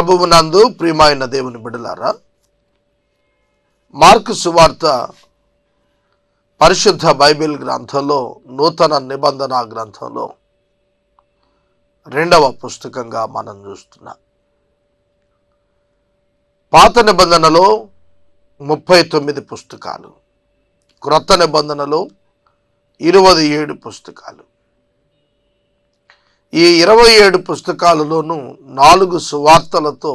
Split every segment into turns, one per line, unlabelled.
ప్రభువునందు ప్రియమైన దేవుని బిడలారా మార్కు సువార్త పరిశుద్ధ బైబిల్ గ్రంథంలో నూతన నిబంధన గ్రంథంలో రెండవ పుస్తకంగా మనం చూస్తున్నాం. పాత నిబంధనలో ముప్పై తొమ్మిది పుస్తకాలు క్రొత్త నిబంధనలో ఇరవై ఏడు పుస్తకాలు. ఈ ఇరవై ఏడు పుస్తకాలలోనూ నాలుగు సువార్తలతో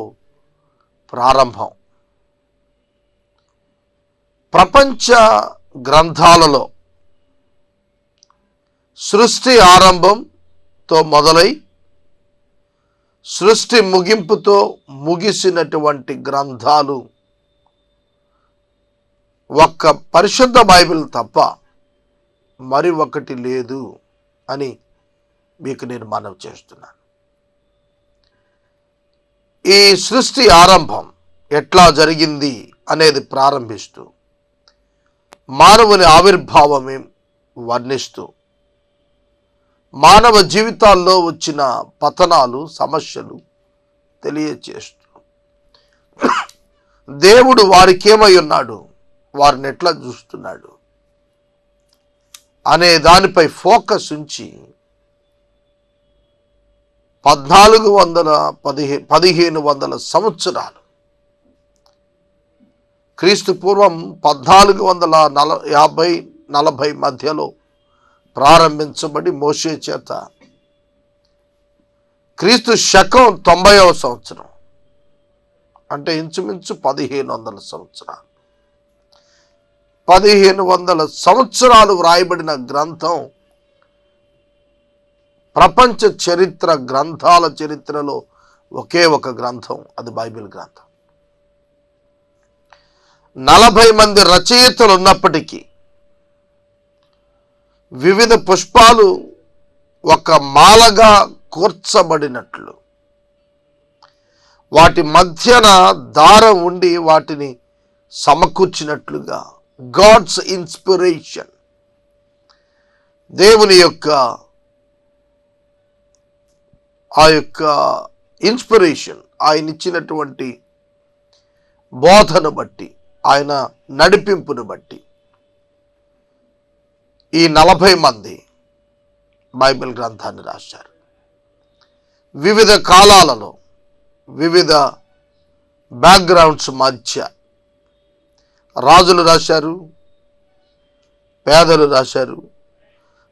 ప్రారంభం. ప్రపంచ గ్రంథాలలో సృష్టి ఆరంభంతో మొదలై సృష్టి ముగింపుతో ముగిసినటువంటి గ్రంథాలు ఒక్క పరిశుద్ధ బైబిల్ తప్ప మరి ఒకటి లేదు అని మీకు నేను మనవి చేస్తున్నాను. ఈ సృష్టి ఆరంభం ఎట్లా జరిగింది అనేది ప్రారంభిస్తూ మానవుని ఆవిర్భావమే వర్ణిస్తూ మానవ జీవితాల్లో వచ్చిన పతనాలు సమస్యలు తెలియచేస్తూ దేవుడు వారికేమై ఉన్నాడు? వారిని ఎట్లా చూస్తున్నాడు? అనే దానిపై ఫోకస్ ఉంచి పద్నాలుగు వందల పదిహే పదిహేను వందల సంవత్సరాలు. క్రీస్తు పూర్వం పద్నాలుగు వందల నల యాభై నలభై మధ్యలో ప్రారంభించబడి మోసే చేత క్రీస్తు శకం తొంభైవ సంవత్సరం. అంటే ఇంచుమించు పదిహేను వందల సంవత్సరాలు. పదిహేను వందల సంవత్సరాలు వ్రాయబడిన గ్రంథం ప్రపంచ చరిత్ర గ్రంథాల చరిత్రలో ఒకే ఒక గ్రంథం అది బైబిల్ గ్రంథం. నలభై మంది రచయితలు ఉన్నప్పటికీ వివిధ పుష్పాలు ఒక మాలగా కూర్చబడినట్లు. వాటి మధ్యన దారం ఉండి వాటిని సమకూర్చినట్లుగా గాడ్స్ ఇన్స్పిరేషన్. దేవుని యొక్క ఆ యొక్క ఇన్స్పిరేషన్ ఆయన ఇచ్చినటువంటి బోధను బట్టి ఆయన నడిపింపును బట్టి ఈ నలభై మంది బైబిల్ గ్రంథాన్ని రాశారు. వివిధ కాలాలలో వివిధ బ్యాక్గ్రౌండ్స్ మధ్య రాజులు రాశారు పేదలు రాశారు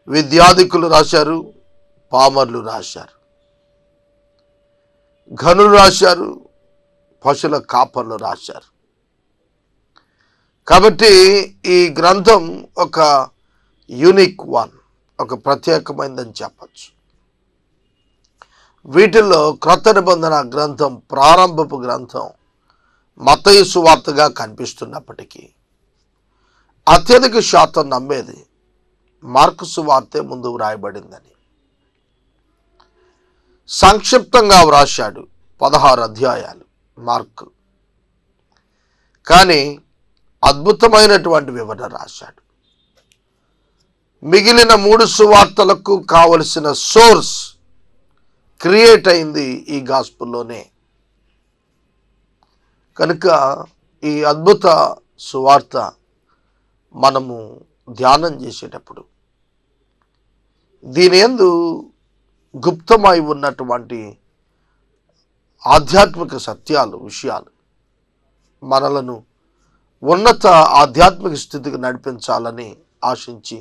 విద్యాధికులు రాశారు పామర్లు రాశారు. ఘనులు రాశారు పశుల కాపర్లు రాశారు. కాబట్టి ఈ గ్రంథం ఒక యూనిక్ వన్ ఒక ప్రత్యేకమైనదని చెప్పచ్చు. వీటిల్లో క్రొత్త నిబంధన గ్రంథం ప్రారంభపు గ్రంథం మతయసు వార్తగా కనిపిస్తున్నప్పటికీ అత్యధిక శాతం నమ్మేది మార్కుసు వార్తే ముందు వ్రాయబడిందని సంక్షిప్తంగా వ్రాశాడు పదహారు అధ్యాయాలు. మార్కు. కానీ అద్భుతమైనటువంటి వివరణ రాశాడు. మిగిలిన మూడు సువార్తలకు కావలసిన సోర్స్ క్రియేట్ అయింది ఈ గాస్పుల్లోనే. కనుక ఈ అద్భుత సువార్త మనము ధ్యానం చేసేటప్పుడు దీని ఎందు గుప్తమై ఉన్నటువంటి ఆధ్యాత్మిక సత్యాలు విషయాలు మనలను ఉన్నత ఆధ్యాత్మిక స్థితికి నడిపించాలని ఆశించి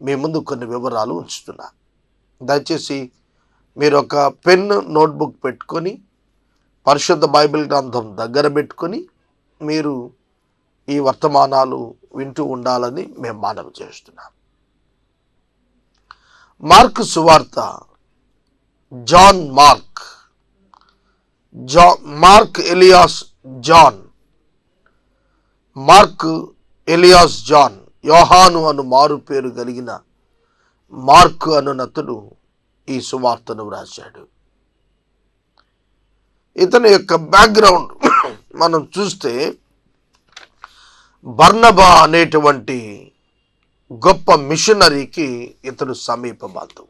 మీ ముందు కొన్ని వివరాలు ఉంచుతున్నా. దయచేసి మీరు ఒక పెన్ నోట్బుక్ పెట్టుకొని పరిశుద్ధ బైబిల్ గ్రంథం దగ్గర పెట్టుకొని మీరు ఈ వర్తమానాలు వింటూ ఉండాలని మేము మానవ చేస్తున్నాం. మార్క్ సువార్త జాన్ మార్క్. జా Mark alias John. Mark alias John. యోహాను అను మారు పేరు కలిగిన మార్క్ అనునతుడు ఈ సువార్తను వ్రాశాడు. ఇతని యొక్క బ్యాక్గ్రౌండ్ మనం చూస్తే బర్నబా అనేటువంటి గొప్ప మిషనరీకి ఇతడు సమీప బంధువు.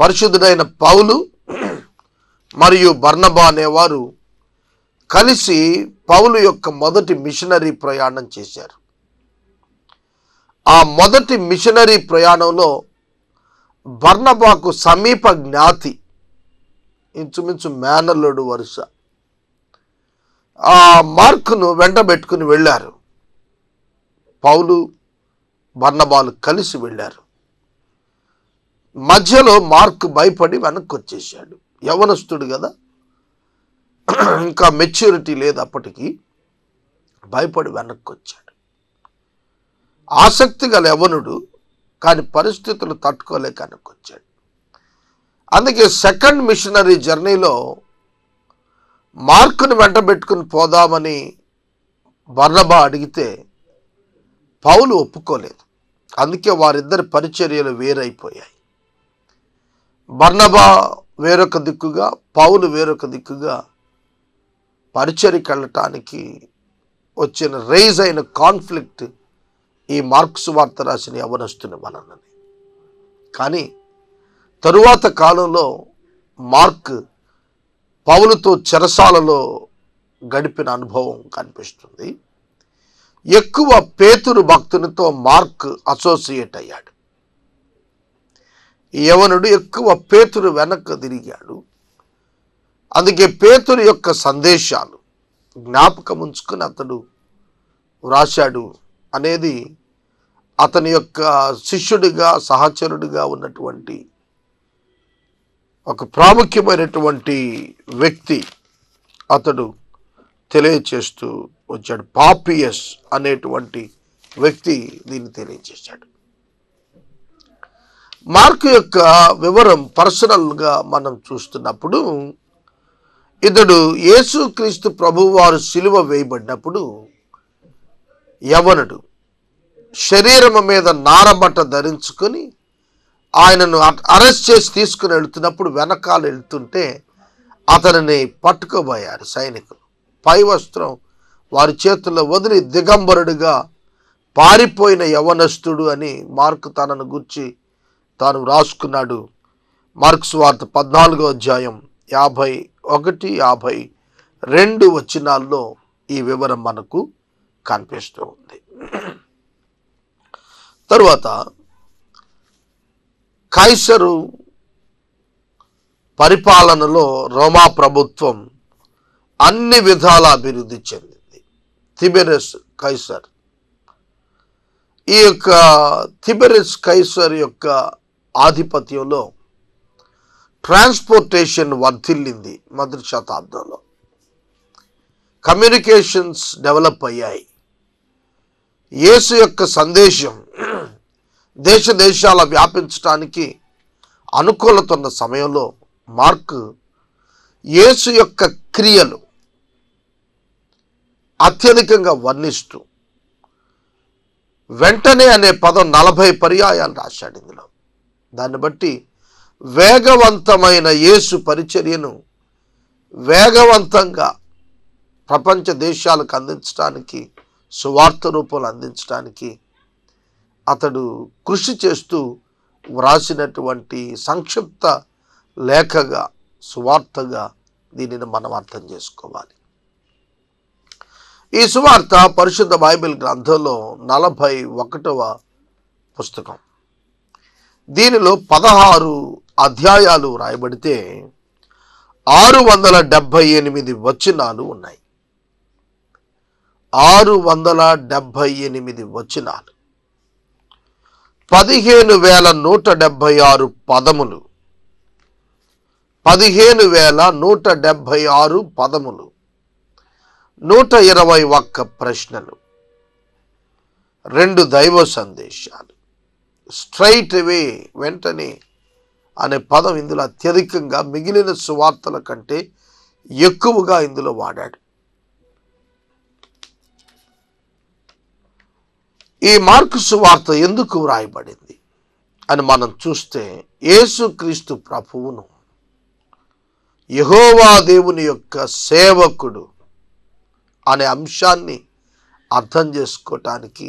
పరిశుద్ధుడైన పౌలు మరియు బర్ణబా అనేవారు కలిసి పౌలు యొక్క మొదటి మిషనరీ ప్రయాణం చేశారు. ఆ మొదటి మిషనరీ ప్రయాణంలో బర్ణబాకు సమీప జ్ఞాతి ఇంచుమించు మేనల్లుడు వరుస ఆ మార్కును వెంటబెట్టుకుని వెళ్ళారు. పౌలు బర్ణబాలు కలిసి వెళ్ళారు. మధ్యలో మార్క్ భయపడి వెనక్కి వచ్చేసాడు యవనస్తుడు కదా? ఇంకా మెచ్యూరిటీ లేదు అప్పటికి. భయపడి వెనక్కి వచ్చాడు ఆసక్తి గల యవనుడు కానీ పరిస్థితులు తట్టుకోలేక వెనక్కి వచ్చాడు అందుకే సెకండ్ మిషనరీ జర్నీలో మార్కును వెంట పెట్టుకుని పోదామని బర్ణబా అడిగితే పౌలు ఒప్పుకోలేదు. అందుకే వారిద్దరి పరిచర్యలు వేరైపోయాయి. బర్ణబా వేరొక దిక్కుగా పౌలు వేరొక దిక్కుగా పరిచర్యకి వెళ్ళటానికి వచ్చిన రేజ్ అయిన కాన్ఫ్లిక్ట్ ఈ మార్క్స్ వార్త రాసిన యవనస్తుని వలనని. కానీ తరువాత కాలంలో మార్క్ పౌలుతో చెరసాలలో గడిపిన అనుభవం కనిపిస్తుంది. ఎక్కువ పేతురు భక్తునితో మార్క్ అసోసియేట్ అయ్యాడు. యవనుడు ఎక్కువ పేతురు వెనక్కి తిరిగాడు. అందుకే పేతురు యొక్క సందేశాలు జ్ఞాపకం ఉంచుకుని అతడు వ్రాశాడు. అనేది అతని యొక్క శిష్యుడిగా సహచరుడిగా ఉన్నటువంటి ఒక ప్రాముఖ్యమైనటువంటి వ్యక్తి అతడు తెలియచేస్తూ వచ్చాడు. పాపియస్ అనేటువంటి వ్యక్తి దీన్ని తెలియజేశాడు మార్కు యొక్క వివరం పర్సనల్గా మనం చూస్తున్నప్పుడు ఇతడు యేసుక్రీస్తు ప్రభువారు సిలువ వేయబడినప్పుడు యవనుడు శరీరము మీద నారబట్ట ధరించుకొని ఆయనను అరెస్ట్ చేసి తీసుకుని వెళ్తున్నప్పుడు వెనకాల వెళ్తుంటే అతనిని పట్టుకోబోయారు సైనికులు. పై వస్త్రం వారి చేతుల్లో వదిలి దిగంబరుడుగా పారిపోయిన యవనస్తుడు అని మార్కు తనను గుర్చి తాను వ్రాసుకున్నాడు మార్క్స్ వార్త పద్నాలుగో అధ్యాయం యాభై ఒకటి యాభై రెండు వచనాల్లో ఈ వివరం మనకు కనిపిస్తూ ఉంది. తరువాత కైసరు పరిపాలనలో రోమా ప్రభుత్వం అన్ని విధాల అభివృద్ధి చెందింది. Tiberius Caesar. ఈ యొక్క థిబెరస్ కైసర్ యొక్క ఆధిపత్యంలో ట్రాన్స్పోర్టేషన్ వర్ధిల్లింది మొదటి శతాబ్దంలో. కమ్యూనికేషన్స్ డెవలప్ అయ్యాయి. యేసు యొక్క సందేశం దేశ దేశాల వ్యాపించడానికి అనుకూలతున్న సమయంలో మార్క్ యేసు యొక్క క్రియలు అత్యధికంగా వర్ణిస్తూ వెంటనే అనే పదం నలభై పర్యాయాలు రాశాడు ఇందులో. దాన్ని బట్టి వేగవంతమైన యేసు పరిచర్యను వేగవంతంగా ప్రపంచ దేశాలకు అందించడానికి సువార్త రూపంలో అందించడానికి అతడు కృషి చేస్తూ వ్రాసినటువంటి సంక్షిప్త లేఖగా సువార్తగా దీనిని మనం అర్థం చేసుకోవాలి. ఈ సువార్త పరిశుద్ధ బైబిల్ గ్రంథంలో నలభై ఒకటవ పుస్తకం. దీనిలో పదహారు అధ్యాయాలు రాయబడితే ఆరు వందల డెబ్భై ఎనిమిది వచనాలు ఉన్నాయి. ఆరు వందల డెబ్భై ఎనిమిది వచనాలు. పదిహేను వేల నూట డెబ్భై ఆరు పదములు. పదిహేను వేల నూట డెబ్భై ఆరు పదములు. నూట ఇరవై ఒక్క ప్రశ్నలు. రెండు దైవ సందేశాలు. స్ట్రైట్ అవే వెంటనే అనే పదం ఇందులో అత్యధికంగా మిగిలిన సువార్తల కంటే ఎక్కువగా ఇందులో వాడాడు. ఈ మార్కు సువార్త ఎందుకు వ్రాయబడింది అని మనం చూస్తే యేసుక్రీస్తు ప్రభువును యహోవా దేవుని యొక్క సేవకుడు అనే అంశాన్ని అర్థం చేసుకోవటానికి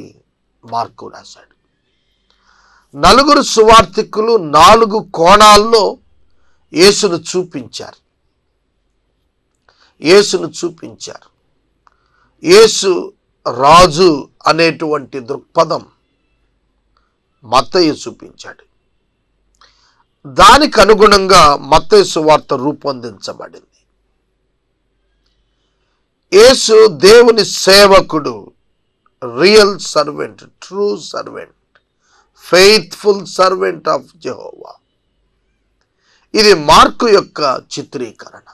మార్కు రాశాడు. నలుగురు సువార్థికులు నాలుగు కోణాల్లో యేసును చూపించారు. యేసును చూపించారు. యేసు రాజు అనేటువంటి దృక్పథం మత్తయ్య చూపించాడు. దానికి అనుగుణంగా మత్తయ్య సువార్త రూపొందించబడింది. యేసు దేవుని సేవకుడు real servant true servant. Faithful servant of Jehovah ఇది మార్కు యొక్క చిత్రీకరణ.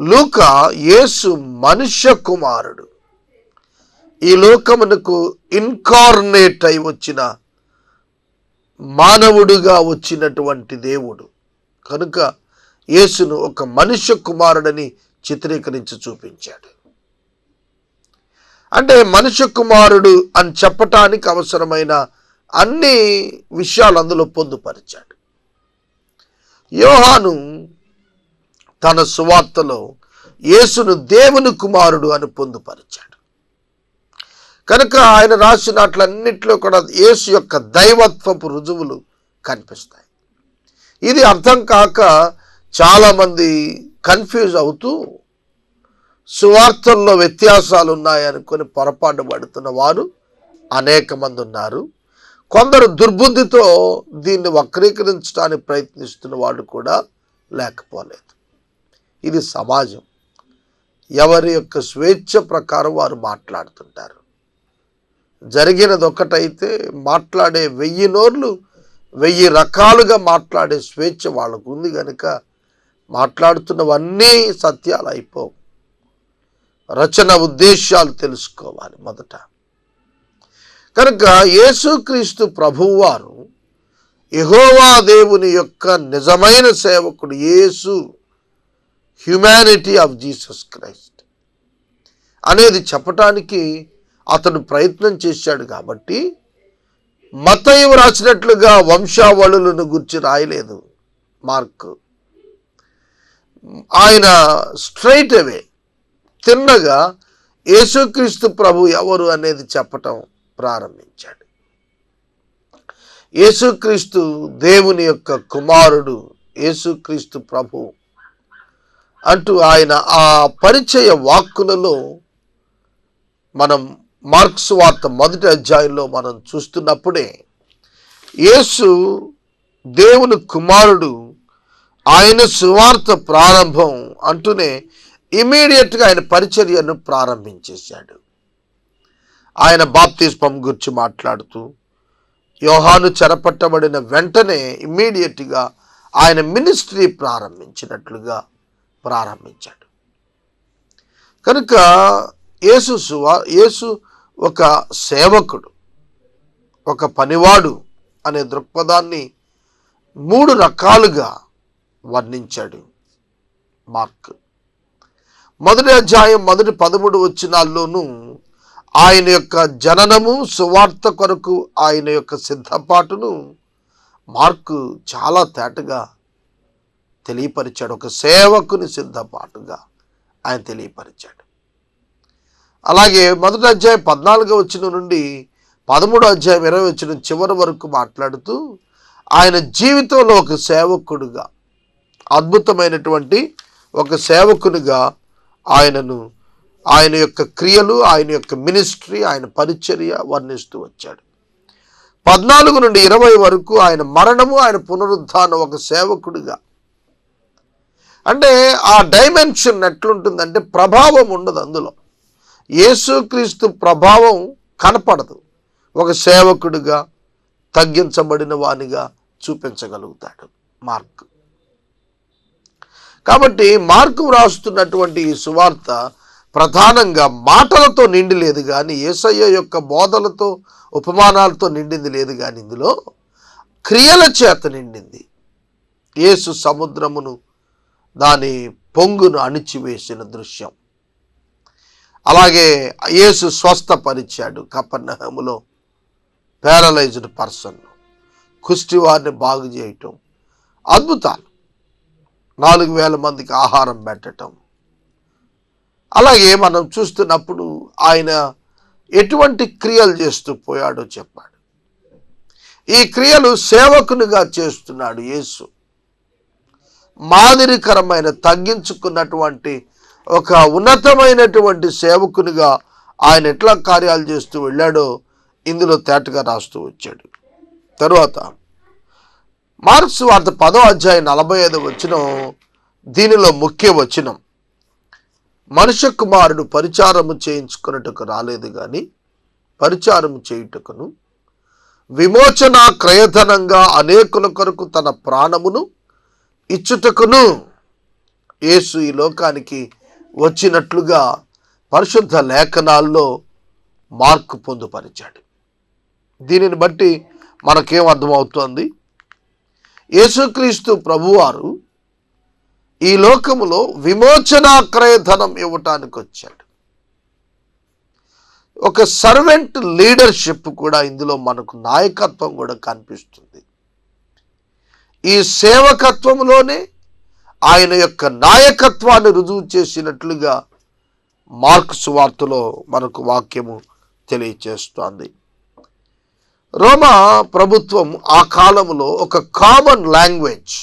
లూక యేసు మనుష్య కుమారుడు. ఈ లోకమునకు ఇన్కార్నేట్ అయి వచ్చిన మానవుడుగా వచ్చినటువంటి దేవుడు. కనుక యేసును ఒక మనుష్య కుమారుడని చిత్రీకరించి చూపించాడు. అంటే మనుష్య కుమారుడు అని చెప్పటానికి అవసరమైన అన్ని విషయాలు అందులో పొందుపరిచాడు. యోహాను తన సువార్తలో యేసును దేవుని కుమారుడు అని పొందుపరిచాడు. కనుక ఆయన రాసినట్లన్నింటిలో కూడా యేసు యొక్క దైవత్వపు రుజువులు కనిపిస్తాయి. ఇది అర్థం కాక చాలామంది కన్ఫ్యూజ్ అవుతూ సువార్తల్లో వ్యత్యాసాలు ఉన్నాయనుకొని పొరపాటు పడుతున్న వారు అనేక మంది ఉన్నారు. కొందరు దుర్బుద్ధితో దీన్ని వక్రీకరించడానికి ప్రయత్నిస్తున్న వాడు కూడా లేకపోలేదు. ఇది సమాజం. ఎవరి యొక్క స్వేచ్ఛ ప్రకారం వారు మాట్లాడుతుంటారు. జరిగినది ఒకటైతే మాట్లాడే వెయ్యి నోర్లు వెయ్యి రకాలుగా మాట్లాడే స్వేచ్ఛ వాళ్ళకు ఉంది కనుక మాట్లాడుతున్నవన్నీ సత్యాలు అయిపోవు. రచన ఉద్దేశాలు తెలుసుకోవాలి మొదట. కనుక యేసుక్రీస్తు ప్రభువారు యహోవా దేవుని యొక్క నిజమైన సేవకుడు యేసు హ్యుమానిటీ ఆఫ్ జీసస్ క్రైస్ట్ అనేది చెప్పటానికి అతడు ప్రయత్నం చేశాడు కాబట్టి మతయం రాసినట్లుగా వంశావళులను గురించి రాయలేదు మార్క్. ఆయన స్ట్రైట్ అవే తిన్నగా యేసుక్రీస్తు ప్రభు ఎవరు అనేది చెప్పటం ప్రారంభించాడు. యేసుక్రీస్తు దేవుని యొక్క కుమారుడు యేసుక్రీస్తు ప్రభు అంటూ ఆయన ఆ పరిచయ వాక్కులలో మనం మార్క్స్ వార్త మొదటి అధ్యాయంలో మనం చూస్తున్నప్పుడే యేసు దేవుని కుమారుడు ఆయన సువార్త ప్రారంభం అంటూనే ఇమీడియట్గా ఆయన పరిచర్యను ప్రారంభించేశాడు. ఆయన బాప్తిస్పం గురించి మాట్లాడుతూ యోహాను చెరపట్టబడిన వెంటనే ఇమ్మీడియట్గా ఆయన మినిస్ట్రీ ప్రారంభించినట్లుగా ప్రారంభించాడు. కనుక యేసు సువా యేసు ఒక సేవకుడు ఒక పనివాడు అనే దృక్పథాన్ని మూడు రకాలుగా వర్ణించాడు మార్క్. మొదటి అధ్యాయం మొదటి పదమూడు వచ్చినాల్లోనూ ఆయన యొక్క జననము సువార్త కొరకు ఆయన యొక్క సిద్ధపాటును మార్కు చాలా తేటగా తెలియపరిచాడు. ఒక సేవకుని సిద్ధపాటుగా ఆయన తెలియపరిచాడు. అలాగే మొదటి అధ్యాయం పద్నాలుగో వచ్చిన నుండి పదమూడో అధ్యాయం ఇరవై వచ్చిన చివరి వరకు మాట్లాడుతూ ఆయన జీవితంలో ఒక సేవకుడుగా అద్భుతమైనటువంటి ఒక సేవకునిగా ఆయనను ఆయన యొక్క క్రియలు ఆయన యొక్క మినిస్ట్రీ ఆయన పరిచర్య వర్ణిస్తూ వచ్చాడు. పద్నాలుగు నుండి ఇరవై వరకు ఆయన మరణము ఆయన పునరుద్ధానం ఒక సేవకుడిగా. అంటే ఆ డైమెన్షన్ ఎట్లుంటుందంటే ప్రభావం ఉండదు అందులో. యేసుక్రీస్తు ప్రభావం కనపడదు. ఒక సేవకుడిగా తగ్గించబడిన వానిగా చూపించగలుగుతాడు మార్క్. కాబట్టి మార్కు వ్రాస్తున్నటువంటి ఈ సువార్త ప్రధానంగా మాటలతో నిండి లేదు కానీ ఏసయ్య యొక్క బోధలతో ఉపమానాలతో నిండింది లేదు కానీ ఇందులో క్రియల చేత నిండింది. యేసు సముద్రమును దాని పొంగును అణిచివేసిన దృశ్యం. అలాగే యేసు స్వస్థపరిచాడు కపర్ణహములో పారలైజ్డ్ పర్సన్ కుష్టివారిని బాగు చేయటం అద్భుతాలు. నాలుగు వేల మందికి ఆహారం పెట్టటం. అలాగే మనం చూస్తున్నప్పుడు ఆయన ఎటువంటి క్రియలు చేస్తూ పోయాడో చెప్పాడు. ఈ క్రియలు సేవకునిగా చేస్తున్నాడు యేసు. మాదిరికరమైన తగ్గించుకున్నటువంటి ఒక ఉన్నతమైనటువంటి సేవకునిగా ఆయన ఎట్లా కార్యాలు చేస్తూ వెళ్ళాడో ఇందులో తేటగా రాస్తూ వచ్చాడు. తరువాత మార్క్స్ వార్త పదో అధ్యాయం నలభై ఐదు వచనం దీనిలో ముఖ్య వచనం. మనుష్య కుమారుడు పరిచారము చేయించుకున్నట్టుకు రాలేదు కానీ పరిచారము చేయుటకును విమోచన క్రయధనంగా అనేకుల కొరకు తన ప్రాణమును ఇచ్చుటకును యేసు ఈ లోకానికి వచ్చినట్లుగా పరిశుద్ధ లేఖనాల్లో మార్కు పొందుపరిచాడు. దీనిని బట్టి మనకేం అర్థమవుతోంది? యేసుక్రీస్తు ప్రభువారు ఈ లోకములో విమోచనాక్రయధనం ఇవ్వటానికి వచ్చాడు ఒక సర్వెంట్ లీడర్షిప్ కూడా ఇందులో మనకు నాయకత్వం కూడా కనిపిస్తుంది. ఈ సేవకత్వంలోనే ఆయన యొక్క నాయకత్వాన్ని రుజువు చేసినట్లుగా మార్క్ సువార్తలో మనకు వాక్యము తెలియచేస్తోంది. రోమా ప్రభుత్వం ఆ కాలంలో ఒక కామన్ లాంగ్వేజ్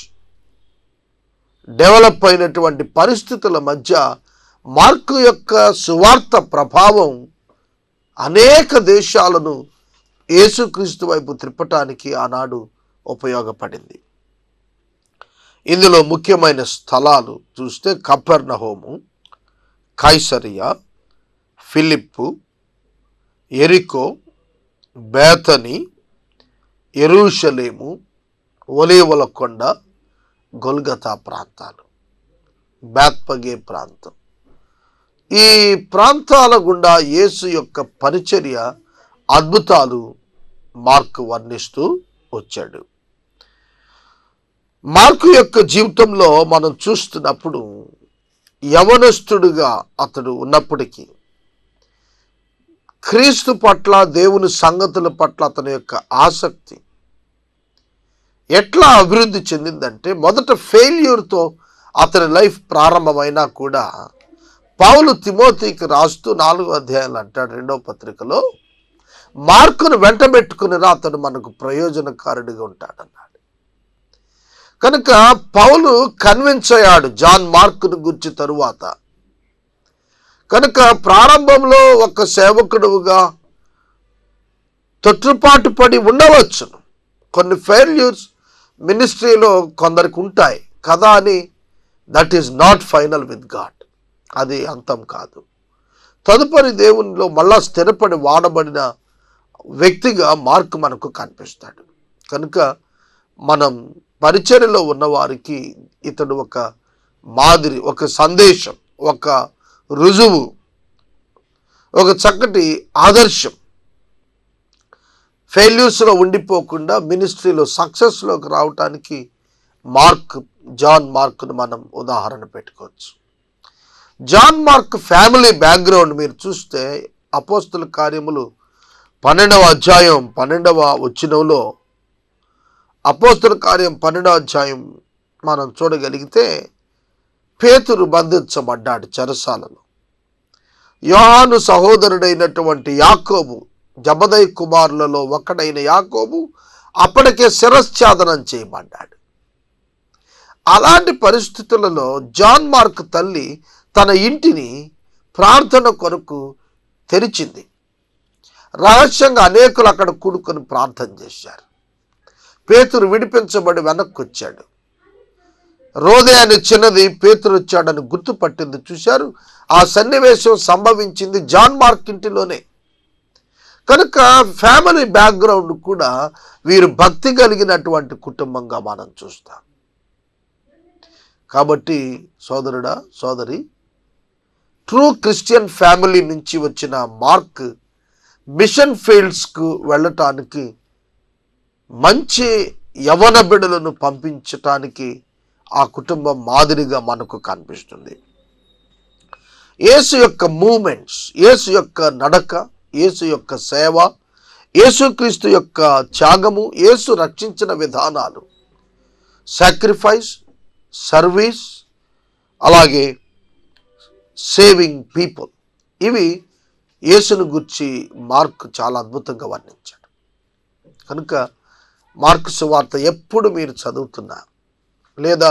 డెవలప్ అయినటువంటి పరిస్థితుల మధ్య మార్కు యొక్క సువార్త ప్రభావం అనేక దేశాలను యేసుక్రీస్తు వైపు త్రిప్పటానికి ఆనాడు ఉపయోగపడింది. ఇందులో ముఖ్యమైన స్థలాలు చూస్తే కపెర్నహోము కైసరియా ఫిలిప్పు ఎరికో బేతని ఎరుషలేము ఒలేవలకొండ గొల్గతా ప్రాంతాలు. బేత్పగే ప్రాంతం. ఈ ప్రాంతాల గుండా యేసు యొక్క పరిచర్య అద్భుతాలు మార్కు వర్ణిస్తూ వచ్చాడు. మార్కు యొక్క జీవితంలో మనం చూస్తున్నప్పుడు యవనస్తుడుగా అతడు ఉన్నప్పటికీ క్రీస్తు పట్ల దేవుని సంగతుల పట్ల అతని యొక్క ఆసక్తి ఎట్లా అభివృద్ధి చెందిందంటే మొదట ఫెయిల్యూర్తో అతని లైఫ్ ప్రారంభమైనా కూడా పౌలు తిమోతికి రాస్తూ నాలుగో అధ్యాయాలు అంటాడు రెండవ పత్రికలో మార్కును వెంటబెట్టుకునిరా అతడు మనకు ప్రయోజనకారుడిగా ఉంటాడన్నాడు. కనుక పౌలు కన్విన్స్ అయ్యాడు జాన్ మార్కును గుర్చి తరువాత. కనుక ప్రారంభంలో ఒక సేవకుడుగా తొట్టుపాటు పడి ఉండవచ్చును. కొన్ని ఫెయిల్యూర్స్ మినిస్ట్రీలో కొందరికి ఉంటాయి. కదా అని that is not final with God అది అంతం కాదు. తదుపరి దేవునిలో మళ్ళా స్థిరపడి వాడబడిన వ్యక్తిగా మార్క్ మనకు కనిపిస్తాడు. కనుక మనం పరిచర్యలో ఉన్నవారికి ఇతడు ఒక మాదిరి ఒక సందేశం ఒక రుజువు ఒక చక్కటి ఆదర్శం. ఫెయిల్యూర్స్లో ఉండిపోకుండా మినిస్ట్రీలో సక్సెస్లోకి రావటానికి మార్క్ జాన్ మార్క్ను మనం ఉదాహరణ పెట్టుకోవచ్చు. జాన్ మార్క్ ఫ్యామిలీ బ్యాక్గ్రౌండ్ మీరు చూస్తే అపోస్తుల కార్యములు పన్నెండవ అధ్యాయం పన్నెండవ వచ్చినలో అపోస్తుల కార్యం పన్నెండవ అధ్యాయం మనం చూడగలిగితే పేతురు బంధించబడ్డాడు చెరసాలలో. యోహాను సహోదరుడైనటువంటి యాకోబు జబదై కుమారులలో ఒకడైన యాకోబు అప్పటికే శిరశ్ఛాదనం చేయబడ్డాడు. అలాంటి పరిస్థితులలో జాన్ మార్క్ తల్లి తన ఇంటిని ప్రార్థన కొరకు తెరిచింది. రహస్యంగా అనేకులు అక్కడ కూడుకొని ప్రార్థన చేశారు. పేతురు విడిపించబడి వెనక్కి వచ్చాడు రోదే అనే చిన్నది పేతురు వచ్చాడని గుర్తుపట్టింది చూశారు? ఆ సన్నివేశం సంభవించింది జాన్ మార్క్ ఇంటిలోనే. కనుక ఫ్యామిలీ బ్యాక్గ్రౌండ్ కూడా వీరు భక్తి కలిగినటువంటి కుటుంబంగా మనం చూస్తాం. కాబట్టి సోదరుడా సోదరి ట్రూ క్రిస్టియన్ ఫ్యామిలీ నుంచి వచ్చిన మార్క్ మిషన్ ఫీల్డ్స్కు వెళ్ళటానికి మంచి యవన బిడలను పంపించటానికి ఆ కుటుంబం మాదిరిగా మనకు కనిపిస్తుంది. యేసు యొక్క మూమెంట్స్ యేసు యొక్క నడక యేసు యొక్క సేవ యేసుక్రీస్తు యొక్క త్యాగము యేసు రక్షించిన విధానాలు. సాక్రిఫైస్ సర్వీస్ అలాగే సేవింగ్ పీపుల్ ఇవి యేసును గుర్చి మార్క్ చాలా అద్భుతంగా వర్ణించాడు. కనుక మార్కు సువార్త ఎప్పుడు మీరు చదువుతున్నారు లేదా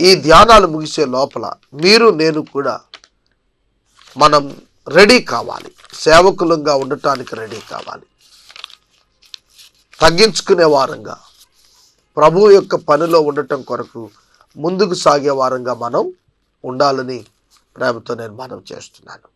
ఈ ధ్యానాలు ముగిసే లోపల మీరు నేను కూడా మనం రెడీ కావాలి. సేవకులంగా ఉండటానికి రెడీ కావాలి. తగ్గించుకునే వారంగా ప్రభు యొక్క పనిలో ఉండటం కొరకు ముందుకు సాగే వారంగా మనం ఉండాలని ప్రేమతో నేను మనం చేస్తున్నాను.